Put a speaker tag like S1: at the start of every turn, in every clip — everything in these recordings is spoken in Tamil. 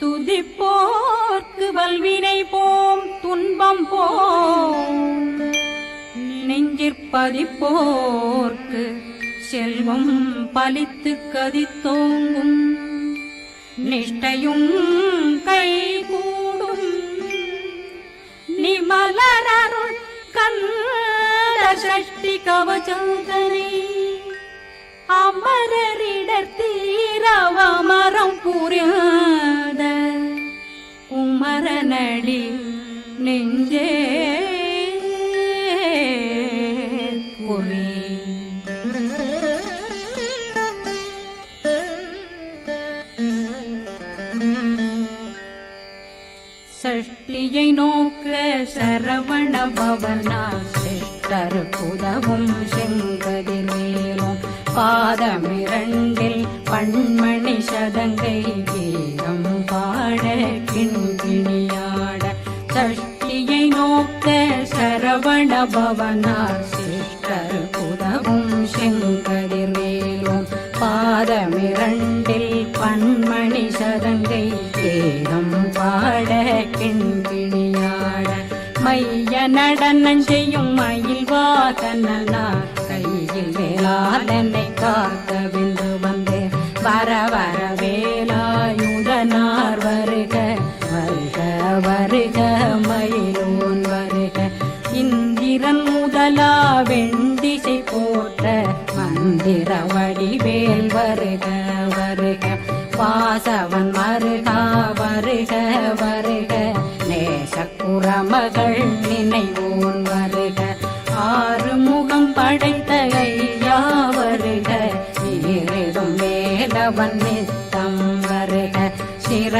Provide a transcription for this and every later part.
S1: துதிப்போர்க்கு வல்வினை போம் துன்பம் போம். நெஞ்சிற்பதிப்போர்க்கு செல்வம் பலித்து கதித்தோங்கும். நிஷ்டையும் கை கூடும் நிமலரருள் கண்ட சஷ்டி கவச்சோதனை அமரரிடர் தீரவமரம் புரியாத குமரனடி நெஞ்சே. சஷ்டியை நோக்க சரவண பவனா சிஷ்டர் புதவும் செங்கதிர் மேலும் பாதமிரண்டில் பண்மணி சதங்கை கீதம் பாட கிண்கிணியாட சஷ்டியை நோக்க சரவண பவனார் சிஷ்டர் புதவும் செங்கதிர் மேலும். பாதமிரண்டில் பண்மணி சதங்கை ஏதம் பாட கிண்கிணியாட. மைய நடனம் செய்யும் மயில் வாதனா கையில் காக்க விந்து வந்தே. வர வர வேலாயுதனார் வருக வருக வருக மயிலோன் வருக. இந்திரன் முதலா வெண்டிசை போற்ற மந்திர வடிவேல் வருக வருக. வாசவன் மருகா வருக வருக. நேசக்குறமகள் நினைவோன் வருக. ஆறு முகம் படை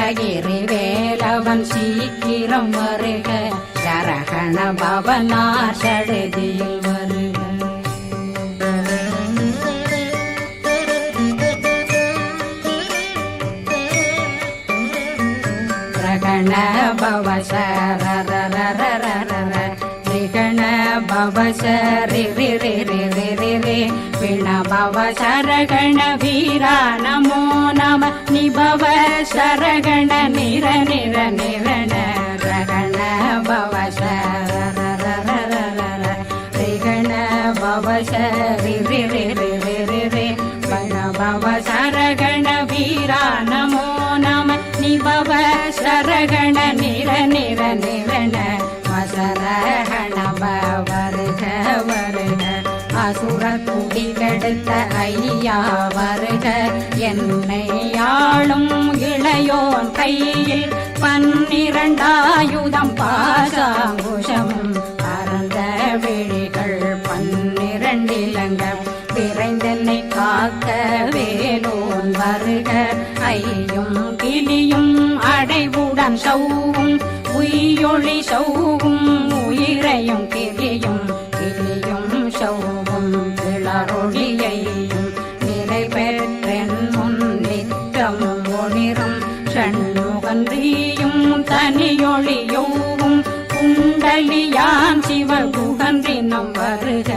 S1: சிறகிரி வேலவன் சீக்கிரம் வருக. சரகண பவனார் சடுதியில் வருக. ரகண பவ சரரரரரரர ரிகண பவ சரி ரி ரி ரி ரி ரி ரி பிண பவ சரகண வீரா நமோ நம நிபவ சரகண நிர நிர நிரண ரகண பவ சரரரரரர ரிகண பவ சரி ரி ரி ரி ரி ரி ரி பிண பவ சரகண வீரா நமோ நம நிபவ சரகண நிர நிர ஐயா வருக. என்னை ஆளும் இளையோன் கையில் பன்னிரண்டாயுதம் பாசாங்குஷம். பரந்த விழிகள் பன்னிரண்டிலங்க. விரைந்தனை காக்க வேலோன் வருக. ஐயும் கிளியும் அடைவுடன் சௌவும் உயிரொளி சௌவும் உயிரையும் சிவகுகன்றினம் வருக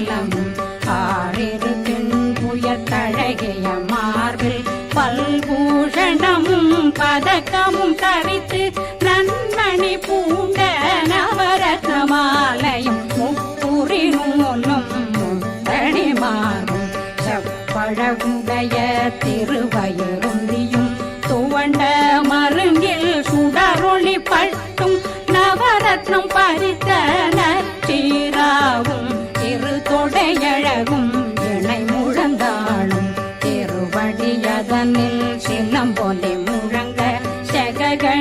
S1: குண்டலம் ஆறிரு தென்புய மார்பில் பல்பூஷணமும் பதக்கமும் தவித்து நன்மணி பூண்ட நவரத்ன மாலையும் முப்புரி நூலும் முத்தணி மாறும். செப்பழகுடைய திருவயருந்தியும் துவண்ட மருங்கில் சுடரொளி பட்டும் நவரத்னம் பறித்த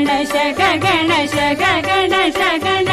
S1: ಗಣಶ ಗಣಶ ಗಣಶ ಗಣಶ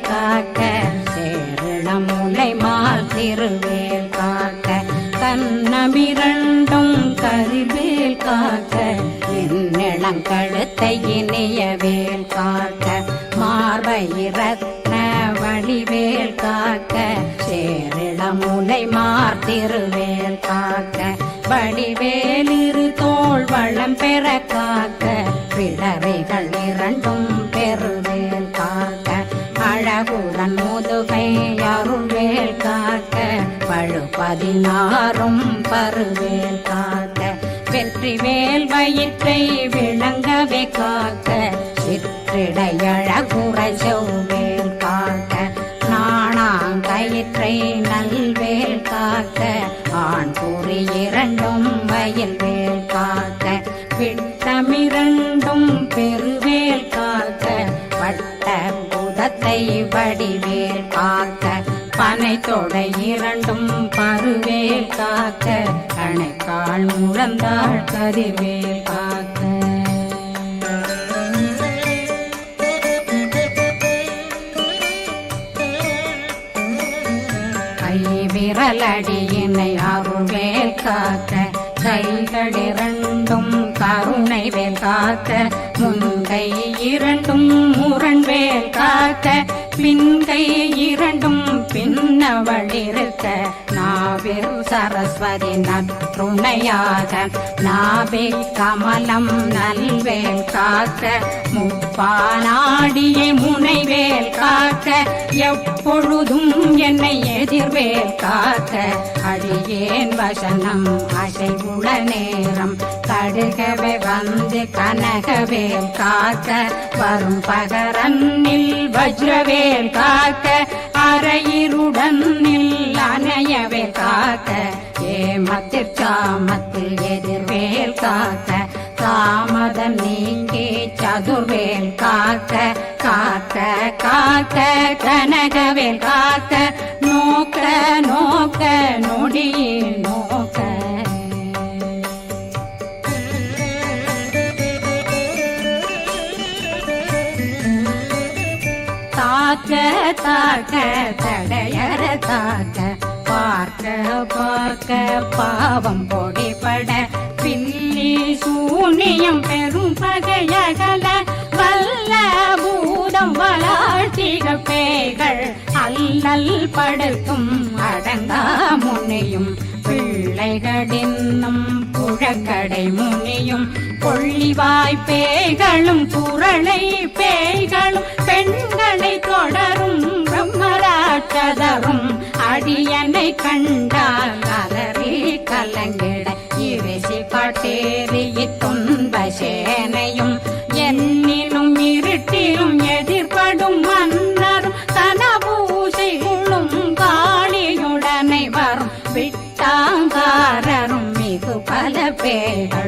S1: காக்க சேரணம் முலை மால் திருவேல் காக்க. கண்ணமிரண்டும் கருவேல் காக்க இளங்கழுத்தை இனியவேல் காக்க. மார்பயிரத்ன வழிவேல் வடிவேல் காக்க சேரிளமுலை மார்த்திருவேல் காக்க. வடிவேலிரு தோல் வளம் பெற காக்க பிளவைகள் இரண்டும் பெறுவேல் அழகுடன் முதுகை அருள்வேல் காக்க பழு பதினாறும் பருவேல் காக்க வெற்றி வேல் வயிற்றை விளங்கவே காக்க சிற்றிடையழகுரை செவ்வேல் காக்க நாணாங்கயிற்றை நல்வேல் காக்க ஆண் குறி இரண்டும் வடிவேல் காக்க பனை இரண்டும் பருவேல் காக்க கணைக்கால் முழந்தாள் கதிர்வேல் காக்க. கை விரலடியினை அருவேல் காக்க கைகளிரண்டும் கருணை வேல் காக்க முன்கை இரண்டும் முரண்வேல் காக்க பின்கை இரண்டும் பின்னவளிருக்க நாவில் சரஸ்வதி நற்றுணையாக நாவே கமலம் நல்வேல் காக்க முப்பானாடியை முனைவேல் காக்க எப்பொழுதும் என்னை எதிர்வேல் காக்க அடியேன் வசனம் அசைவுள நேரம் கடுகவே வந்து கனகவேல் காக்க வரும் பகரன்னில் வஜ்ரவேல் காக்க அரையிருடன் அணையவே காக்க ஏமத்தில் சாமத்தில் எதிர்வேல் காக்க தாமதம் நீங்கி சதுர்வேல் காக்க காக்க காக்க கனகவேல் காக்க நோக்க நோக்க நொடியில் நோக்க. தாக்க தாக்க தடையற தாக்க. பார்க்க பார்க்க பாவம் பொடிபட. பில்லி சூனியம் பெரும் பகையகல. வல்ல பூதம் வளாழ்த்திக பேய்கள். அல்லல் படுக்கும் அடங்கா முனையும். பிள்ளை புழக்கடை முனியும் கொள்ளிவாய் பேய்களும் குரளை பேய்களும் பெண்களை தொடரும் பிரம்மராட்சதரும் அடியனை கண்டால் அலறி கலங்கிட இரிசி காட்டேறி துன்ப சேனையும் ಬೇಡ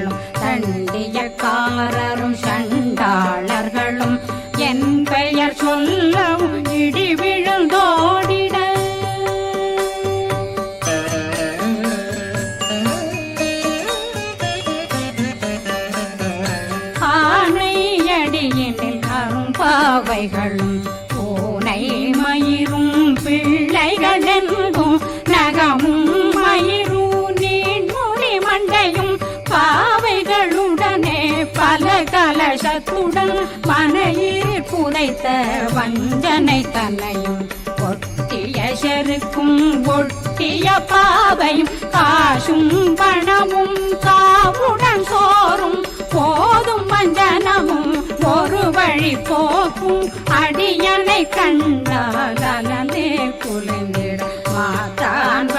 S1: மனையில் வஞ்சனை தலையும் ஒட்டிய செருக்கும் ஒட்டிய பாவையும் காசும் பணமும் காவுடன் சோறும். போதும் வஞ்சனமும் ஒரு வழி போக்கும். அடியனை கண்டால் அலந்தே குலைந்திட மாத்தான்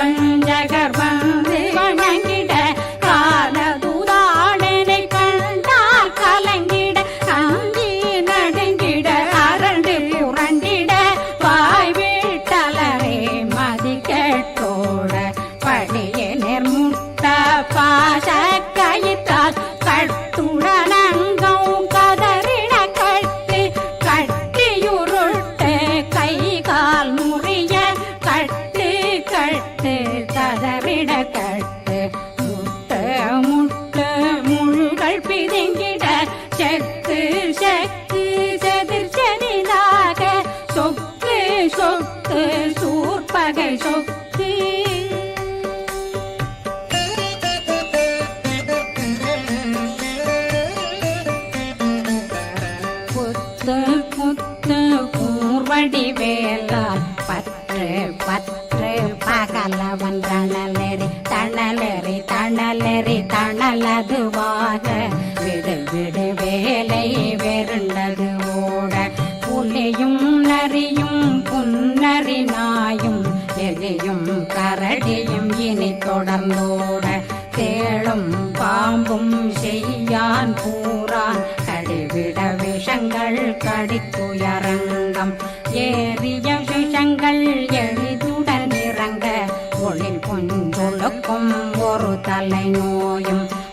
S1: ஆக விடு விடு வேலை வெருண்டது ஓட. புலியும் நரியும் புன்னறி நாயும் எலியும் கரடியும் இனி தொடர்ந்தோட. தேளும் பாம்பும் செய்யான் பூரான் கடிவிட விஷங்கள் கடித்துயரங்கம். ஏறிய விஷங்கள் எளிதுடன் இறங்க ஒளில் புஞ்சொழுக்கும் ஒரு தலை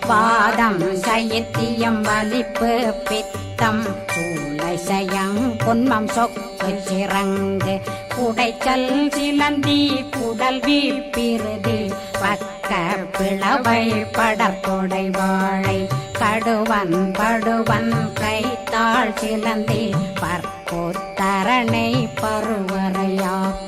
S1: பாதம் சயத்தியம் வலிப்பு பித்தம் சூளை சயம் பொன்மம் சொக்கு சிறங்கு குடைச்சல் சிலந்தி குடல் வீப்பிருதி பக்க பிளவை படற்கொடை வாழை கடுவன் படுவன் கைத்தாள் சிலந்தி பற்போத்தரணை பருவரையாக்கும்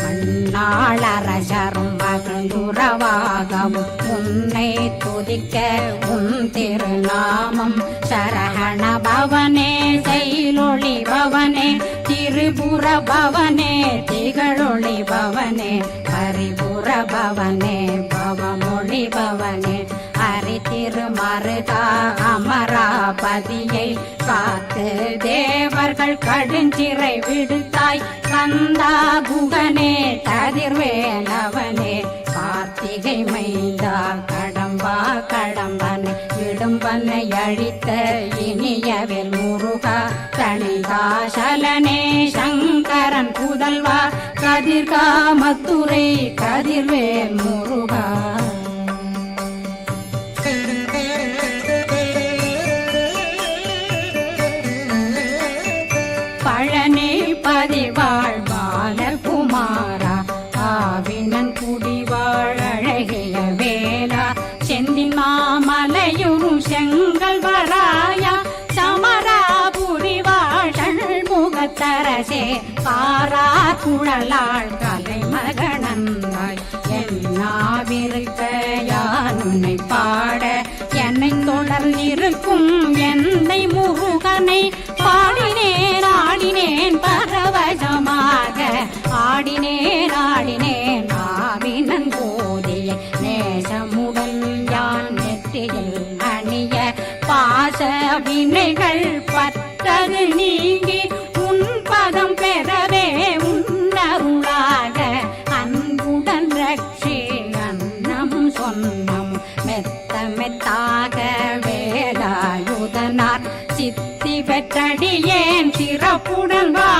S1: மண்ணாளரசரும் மகிழ்ந்துறவாகவும் உன்னை துதிக்க உன் திருநாமம் சரகண பவனே செயலொளி பவனே திரிபுர பவனே திகழொளி பவனே பரிபுர பவனே பவமொழி பவனே. ஹரி திருமருகா அமராபதியை காத்து தேவர்கள் கடுஞ்சிறை விடுத்தாய் வந்தா புகனே கதிர்வேலவனே கார்த்திகை மைந்தா கடம்பா கடம்பன் இடும்பனை அழித்த இனியவில் முருகா தணிகாசலனே சங்கரன் புதல்வா கதிர்காமத்துரை கதிர்வேல் முருகா. பழனி பதிவா காரார் குழலாள் கலைமகனந்தாய் என்னாவிருக்க யான் உன்னை பாட என்னை தொடர்ந்திருக்கும் என்னை முருகனை பாடினேன் ஆடினேன் பரவசமாக. ஆடினேன் ஆடினேன் ஆவினன் போதிய நேசமுடன் யான் நெற்றியில் அணிய பாச வினைகள் பத்தது நீங்கி ஏன் சிறப்புடன் வா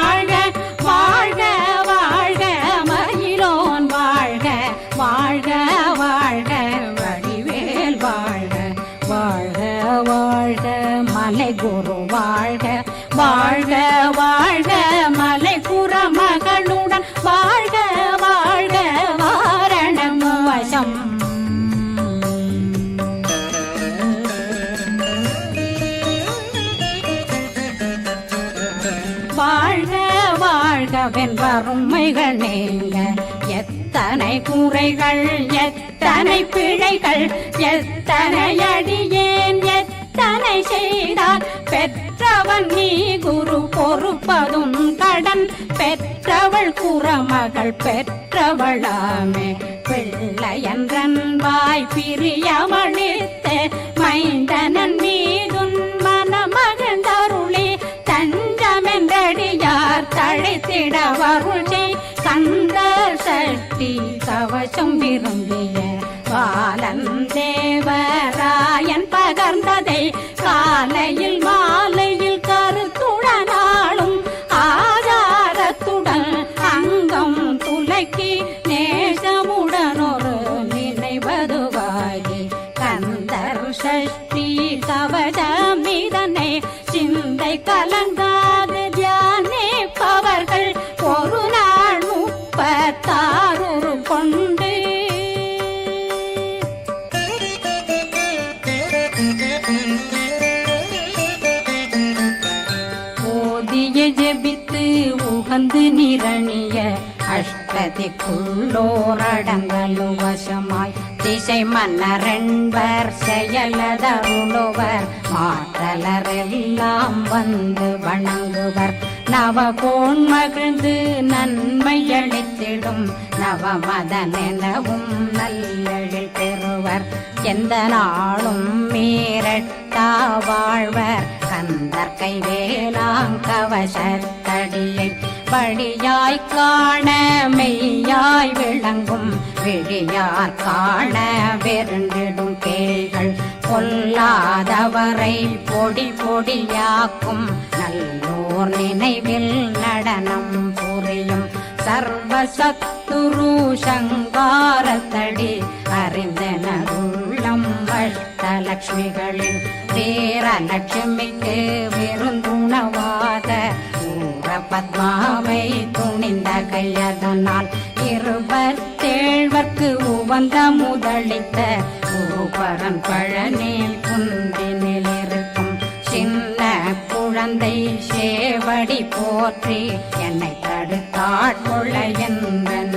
S1: முறைகள் எத்தனை பிழைகள் எத்தனை அடியேன் எத்தனை செய்தால் பெற்றவன் நீ குரு பொறுப்பதும் கடன். பெற்றவள் குறமகள் பெற்றவளாமே. பிள்ளையன்றன் வாய் பிரியா கவசம் விரும்பிய பாலன் தேவராயன் பகர்ந்ததை காலையில் அஷ்டதிக்குள்ளோரடங்கலும் வசமாய் திசை மன்னரென்பர் செயலதருளுவர் மாற்றலரெல்லாம் வந்து வணங்குவர். நவகோன் மகிழ்ந்து நன்மை அளித்திடும். நவமதனெனவும் நல்லெழில் பெறுவர். எந்த நாளும் மீரட்டா வாழ்வர். கந்தர் கைவேலாங்கவசத்தடியை படியாய் காண மெய்யாய் விளங்கும். விழியார் காண வெருண்டிடும் கேள்கள் கொல்லாதவரை பொடி பொடியாக்கும். நல்லோர் நினைவில் நடனம் புரியும். சர்வசத்துரு சங்காரத்தடி அறிந்தனருள்ளம் அஷ்டலட்சுமிகளில் வீரலட்சுமிக்கு விருந்துணவாத பத்மாவை துணிந்த கையதனால் இருபத்தேழ்வர்க்கு உவந்த முதலித்த ஊபரன் பழனில் குந்தினில் இருக்கும் சின்ன குழந்தை சேவடி போற்றி என்னை தடுத்தாட்கொள்ள என்பனதுள்ளம்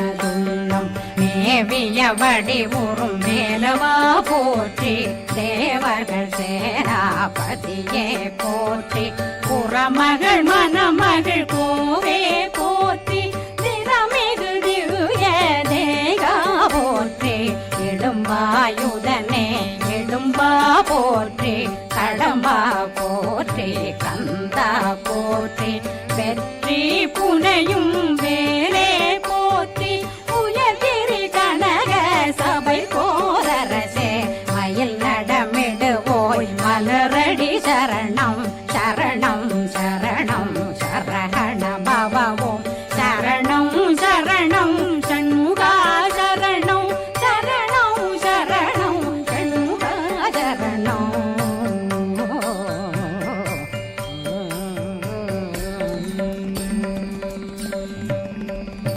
S1: மேவிய வடி உறும் மேலவா போற்றி தேவர்கள் சேனாபதியே போற்றி. புறமகள் மணமகள் கோவே போற்றி திறமிகு திவ்ய தேகா போற்றி. இடும்பாயுதனே இடும்பா போற்றி.